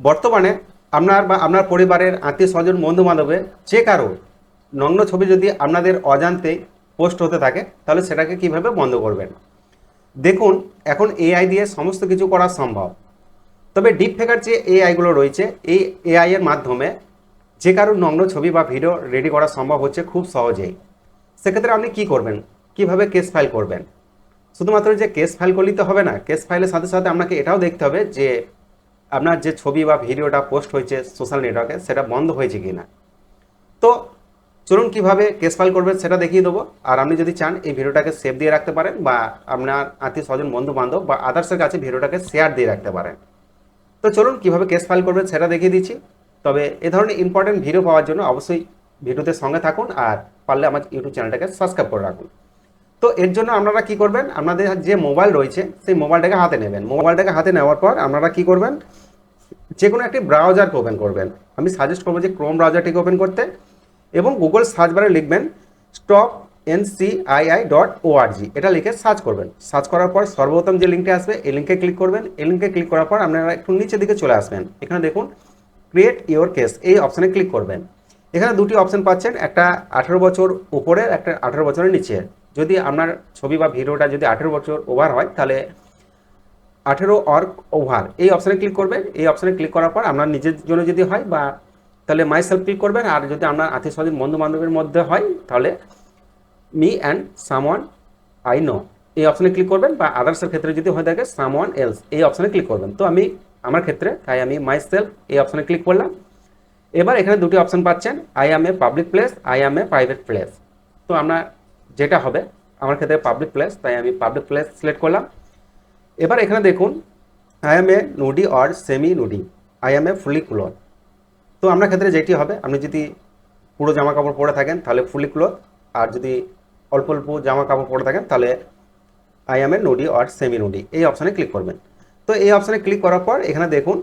বর্তমানে আপনার বা আপনার পরিবারের আত্মীয় স্বজন বন্ধু বান্ধবে যে কারও নগ্ন ছবি যদি আপনাদের অজান্তে পোস্ট হতে থাকে, তাহলে সেটাকে কীভাবে বন্ধ করবেন? দেখুন, এখন এআই দিয়ে সমস্ত কিছু করা সম্ভব। তবে ডিপ ফেকার যে এআইগুলো রয়েছে, এই এআই এর মাধ্যমে যে কারও নগ্ন ছবি বা ভিডিও রেডি করা সম্ভব হচ্ছে খুব সহজেই। সেক্ষেত্রে আপনি কি করবেন? কীভাবে কেস ফাইল করবেন? শুধুমাত্র যে কেস ফাইল করলেই তো হবে না কেস ফাইলের সাথে সাথে আপনাকে এটাও দেখতে হবে যে আপনার যে ছবি বা ভিডিওটা পোস্ট হয়েছে সোশ্যাল নেটওয়ার্কে সেটা বন্ধ হয়েছে কি না তো চলুন কীভাবে কেস ফাইল করবেন সেটা দেখিয়ে দেবো। আর আপনি যদি চান এই ভিডিওটাকে সেভ দিয়ে রাখতে পারেন বা আপনার আত্মীয় স্বজন বন্ধু বান্ধব বা আদার্সের কাছে ভিডিওটাকে শেয়ার দিয়ে রাখতে পারেন। তো চলুন কীভাবে কেস ফাইল করবেন সেটা দেখিয়ে দিচ্ছি। তবে এ ধরনের ইম্পর্টেন্ট ভিডিও পাওয়ার জন্য অবশ্যই ভিডিওতে সঙ্গে থাকুন আর পারলে আমার ইউটিউব চ্যানেলটাকে সাবস্ক্রাইব করে রাখুন। তো এর জন্য আপনারা কি করবেন? আপনাদের যে মোবাইল রয়েছে, সেই মোবাইলটাকে হাতে নেবেন। মোবাইলটাকে হাতে নেওয়ার পর আপনারা কি করবেন? যে কোনো একটি ব্রাউজারকে ওপেন করবেন। আমি সাজেস্ট করব যে ক্রোম ব্রাউজারটিকে ওপেন করতে এবং গুগল সার্চ বারে লিখবেন স্টপ এনসিআইআই ডট ওআরজি এটা লিখে সার্চ করবেন। সার্চ করার পর সর্বপ্রথম যে লিঙ্কটা আসবে, এই লিঙ্কে ক্লিক করবেন। এই লিঙ্কে ক্লিক করার পর আপনারা একটু নিচের দিকে চলে আসবেন। এখানে দেখুন ক্রিয়েট ইওর কেস এই অপশানে ক্লিক করবেন। এখানে দুটি অপশন পাচ্ছেন। একটা আঠেরো বছর উপরের, একটা আঠেরো বছরের নিচে যদি আপনার ছবি বা ভিডিওটা যদি আঠেরো বছর ওভার হয়, তাহলে আঠেরো অর ওভার এই অপশানে ক্লিক করবেন। এই অপশানে ক্লিক করার পর আপনার নিজের জন্য যদি হয় বা তাহলে মাই সেলফ ক্লিক করবেন। আর যদি আপনার আত্মীয় স্বজন বন্ধু বান্ধবের মধ্যে হয়, তাহলে me and someone I know এই অপশানে ক্লিক করবেন বা আদার্সের ক্ষেত্রে যদি হয়ে থাকে সামওয়ান এলস এই অপশানে ক্লিক করবেন। তো আমি, আমার ক্ষেত্রে, তাই আমি মাই সেলফ এই অপশানে ক্লিক করলাম। এবার এখানে দুটি অপশান পাচ্ছেন। I am a public place I am a private place তো আমরা যেটা হবে, আমার ক্ষেত্রে পাবলিক প্লেস তাই আমি পাবলিক প্লেস সিলেক্ট করলাম। এবার এখানে দেখুন I am a nudie or semi nudie I am a fully clothe তো আপনার ক্ষেত্রে যেটি হবে, আপনি যদি পুরো জামা কাপড় পরে থাকেন, তাহলে ফুলি ক্লোথ আর যদি অল্প অল্প জামা কাপড় পরে থাকেন, তাহলে I am a nudie or semi nudie এই অপশানে ক্লিক করবেন। তো এই অপশানে ক্লিক করার পর, এখানে দেখুন,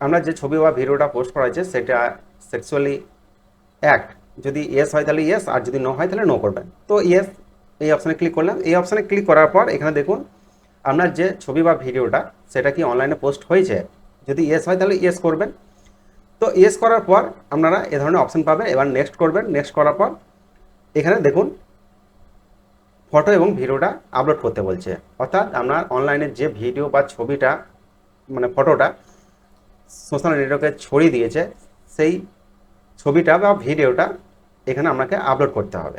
আমরা যে ছবি বা ভিডিওটা পোস্ট করা হয়েছে, সেটা সেক্সুয়ালি অ্যাক্ট যদি ইয়েস হয় তাহলে ইয়েস আর যদি নো হয় তাহলে নো করবেন তো ইয়েস এই অপশানে ক্লিক করলাম। এই অপশানে ক্লিক করার পর এখানে দেখুন, আপনার যে ছবি বা ভিডিওটা, সেটা কি অনলাইনে পোস্ট হয়েছে? যদি ইয়েস হয় তাহলে ইয়েস করবেন। তো ইয়েস করার পর আপনারা এ ধরনের অপশান পাবেন। এবার নেক্সট করবেন। নেক্সট করার পর এখানে দেখুন ফটো এবং ভিডিওটা আপলোড করতে বলছে। অর্থাৎ আপনার অনলাইনে যে ভিডিও বা ছবিটা মানে ফটোটা সোশ্যাল নেটওয়ার্কে ছড়িয়ে দিয়েছে, সেই ছবিটা বা ভিডিওটা এখানে আপনাকে আপলোড করতে হবে।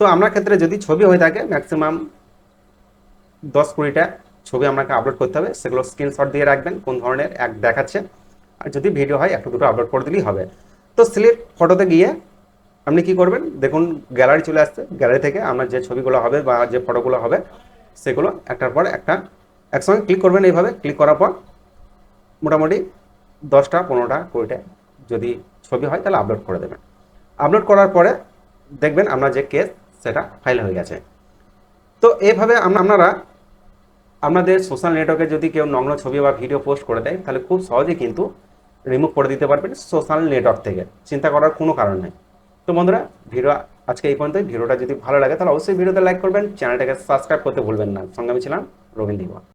তো আপনার ক্ষেত্রে যদি ছবি হয়ে থাকে ম্যাক্সিমাম দশ কুড়িটা ছবি আপনাকে আপলোড করতে হবে। সেগুলো স্ক্রিনশট দিয়ে রাখবেন, কোন ধরনের এক দেখাচ্ছে। আর যদি ভিডিও হয়, একটু দুটো আপলোড করে দিলেই হবে। তো সিলেক্ট ফটোতে গিয়ে আপনি কি করবেন? দেখুন গ্যালারি চলে আসছে। গ্যালারি থেকে আপনার যে ছবিগুলো হবে বা যে ফটোগুলো হবে, সেগুলো একটার পর একটা একসঙ্গে ক্লিক করবেন এইভাবে। ক্লিক করার পর মোটামুটি দশটা, পনেরোটা, কুড়িটা যদি ছবি হয়, তাহলে আপলোড করে দেবেন। আপলোড করার পরে দেখবেন আপনার যে কেস সেটা ফাইল হয়ে গেছে। তো আমরা- আপনারা আপনাদের সোশ্যাল নেটওয়ার্কে যদি কেউ নগ্ন ছবি বা ভিডিও পোস্ট করে দেয়, তাহলে খুব সহজেই কিন্তু রিমুভ করে দিতে পারবেন সোশ্যাল নেটওয়ার্ক থেকে। চিন্তা করার কোনো কারণ নেই। তো বন্ধুরা ভিডিও আজকে এই পর্যন্তই। ভিডিওটা যদি ভালো লাগে, তাহলে অবশ্যই ভিডিওতে লাইক করবেন। চ্যানেলটাকে সাবস্ক্রাইব করতে ভুলবেন না। সঙ্গে আমি ছিলাম রবীন্দ্র